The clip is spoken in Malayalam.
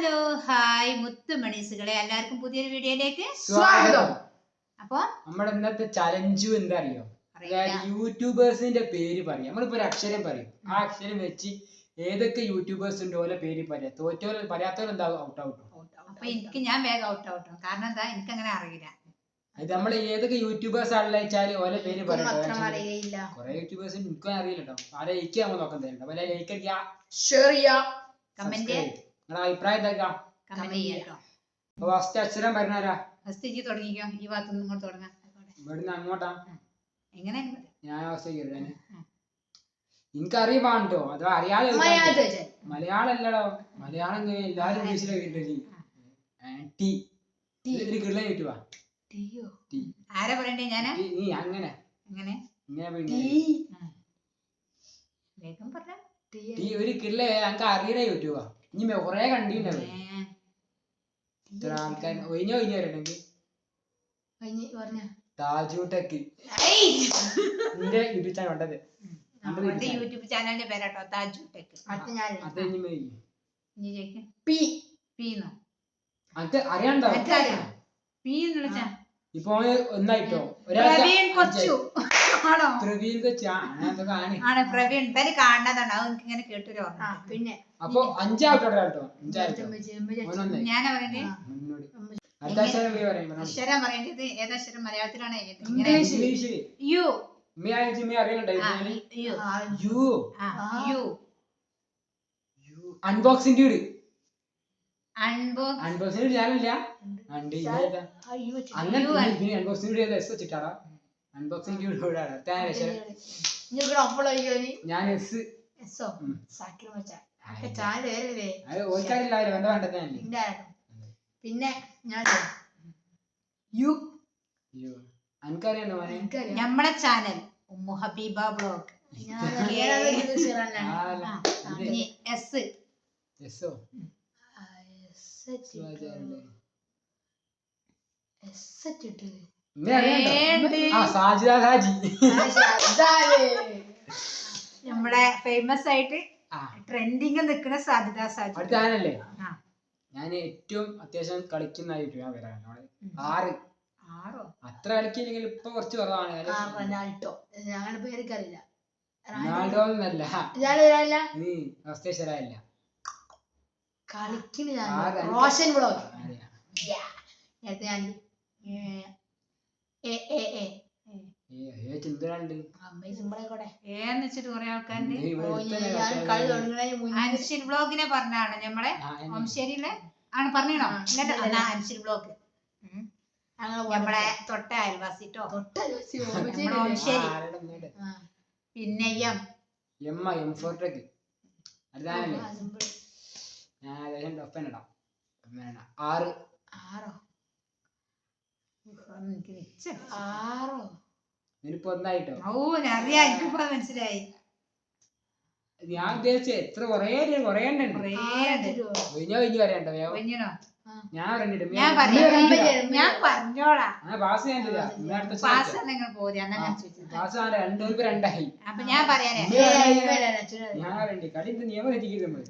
Hello hi മുത്തുമണീസുകളെ. എല്ലാവർക്കും പുതിയൊരു വീഡിയോയിലേക്ക് സ്വാഗതം. അപ്പൊ നമ്മുടെ ഇന്നത്തെ ചലഞ്ചു എന്താ അറിയോ അതായത് യൂട്യൂബേഴ്സിന്റെ പേര് പറയും. നമ്മളിപ്പോ ഒരു അക്ഷരം പറയും. ആ അക്ഷരം വെച്ച് ഏതൊക്കെ യൂട്യൂബേഴ്സ് ഉണ്ട് ഓലെ പേര് പറയാം. തോറ്റോ പറയാത്തവർ എന്താ ഔട്ട് ഔട്ട് അപ്പൊ എനിക്ക് ഞാൻ വേഗം ഔട്ട് ഔട്ടും കാരണം എന്താ? എനിക്ക് അങ്ങനെ അറിയില്ല. അത് നമ്മൾ ഏതൊക്കെ യൂട്യൂബേഴ്സ് ആണല്ലേ വെച്ചാൽ ഓലെ പേര് പറയാം കുറെ യൂട്യൂബേഴ്സ് എനിക്കും അറിയില്ല കേട്ടോ. ആരെ ലൈക്ക് നമ്മൾ നോക്കാൻ തരണ്ട ലൈക്ക് അടിക്കുക. ഷെയർ ചെയ്യാ കമന്റ് നിങ്ങളുടെ അഭിപ്രായം എന്താക്കാം കമന്റ് ചെയ്യാട്ടോ. അപ്പൊ ഫസ്റ്റ് അക്ഷരം പറഞ്ഞാരാ ഫസ്റ്റ് ഇജ്ജ് തുടങ്ങിക്കോ. ഈ ഭാഗത്തുനിന്ന് ഇങ്ങോട്ട് തുടങ്ങാം. ഇവിടുന്ന് അങ്ങോട്ടാ? എങ്ങനെ? ഞാൻ അവസ്ഥ കയറുകയാണ് എനിക്കറിയാൻ കേട്ടോ അഥവാ അറിയാതെ മലയാളം അല്ലടോ മലയാളം എല്ലാരും ഇംഗ്ലീഷിലാണ് കേട്ടത് ടി. കിള്ള ആരാ പറയണ്ടേ ഞാൻ നീ അങ്ങനെ. വേഗം പറഞ്ഞ ടി ഒരു കിള്ള അറിയണ യൂട്യൂബാ ഇനി കൊറേ കണ്ടിട്ടുണ്ടാവും ഇത്ര ആൾക്കാർ ഒഴിഞ്ഞോ ഒഴിഞ്ഞോ വരണെങ്കിൽ താജു ടെക്. നിന്റെ യൂട്യൂബ് ചാനൽ ഉണ്ടത്. യൂട്യൂബ് ചാനലിന്റെ പേരാട്ടോ താജു ടെക്. അത് പി. പീന്നോ അനക്ക് അറിയാണ്ടോ. പീ എന്ന് വിളിച്ചാ ഇപ്പൊ ഒന്നായിട്ടോ? പ്രവീൺ കൊച്ചു. ആണോ? പ്രവീൺ ആണ് ആണ്? പ്രവീൺ. പേര് കാണുന്നതാണ് അത് എനിക്ക് ഇങ്ങനെ കേട്ടൊരു ഓർമ്മ പിന്നെ. അപ്പൊ അഞ്ചാവട്ടോ കേട്ടോ അഞ്ചാവട്ടോ. അടുത്ത അക്ഷരം പറയേണ്ടത് ഏതക്ഷരം മലയാളത്തിലാണ് യു. അൺബോക്സിംഗ് അൺബോക്സിംഗ് ഞാനില്ല. അൺബോക്സിംഗ് അൺബോക്സിംഗ് ഇവിടെയാണ് അടുത്ത ഞാൻ എസ് അത് വേണ്ടത് പിന്നെ ഞാൻ യു. നമ്മളെ channel Ummu Habeeba blog S എസ്സോ S. S ഇട്ടിട്ട്. നമ്മളെ ഫേമസ് ആയിട്ട് ട്രെൻഡിങ് നിൽക്കുന്ന സാധ്യത സാജി ഞാനല്ലേ ഞാൻ ഏറ്റവും അത്യാവശ്യം കളിക്കുന്ന ഞാൻ വരാം ആറ്. ആറോ? അത്ര കളിക്കില്ലെങ്കിൽ ഇപ്പൊ കുറച്ച് കുറവാണ്. റൊണാൾഡോ. ഞങ്ങളുടെ പേര് എനിക്കറിയില്ല. റൊണാൾഡോ. എന്നല്ല. നീ അവസ്ഥ ശരിയായില്ല കളിക്കുന്ന ഞാൻ. റോഷൻ ബ്ലോഗ്. നേരത്തെ ഞാൻ ഏന്ന് വെച്ചിട്ട് കുറെ ആൾക്കാരുണ്ട്. അൻഷിൽ ബ്ലോഗിനെ പറഞ്ഞാണ് ഞമ്മളെ ഓംശേരിയിലെ ആണ് പറഞ്ഞോ എന്നിട്ട്. അൻഷിൽ ബ്ലോഗ് നമ്മളെ തൊട്ട അയൽവാസിട്ടോ? ആ, പിന്നെ എം. എം ആ, ഞാൻ ഏകദേശം വേണ്ട. ആറ്? എനിക്ക്. ആറോ? ഒന്നായിട്ടോ ഓ ഞാൻ അറിയാം എനിക്കിപ്പോ അത് മനസ്സിലായി. ഞാൻ ഉദ്ദേശിച്ച എത്ര കൊറേ കൊറേ ഉണ്ട്. കുറേ ആറ് ഉണ്ട്. ഇട്ടിട്ടോ? ഒഴിഞ്ഞോ ഒഴിഞ്ഞു വരണ്ടോ വേഗം ഒഴിഞ്ഞോ ഞാൻ പറഞ്ഞിട്ട് ഞാൻ പറഞ്ഞോളാം. ആ പാസ് ഞാൻ തരാം. ഇന്ന് അടുത്ത പാസ്. നിങ്ങൾ പോരാ. ഞാൻ ചോദിച്ചത്. പാസ് രണ്ടായി. അപ്പൊ ഞാൻ പറയാനേ. ഞാൻ കളി നിയമം തെറ്റിക്കുന്നത് നമ്മൾ.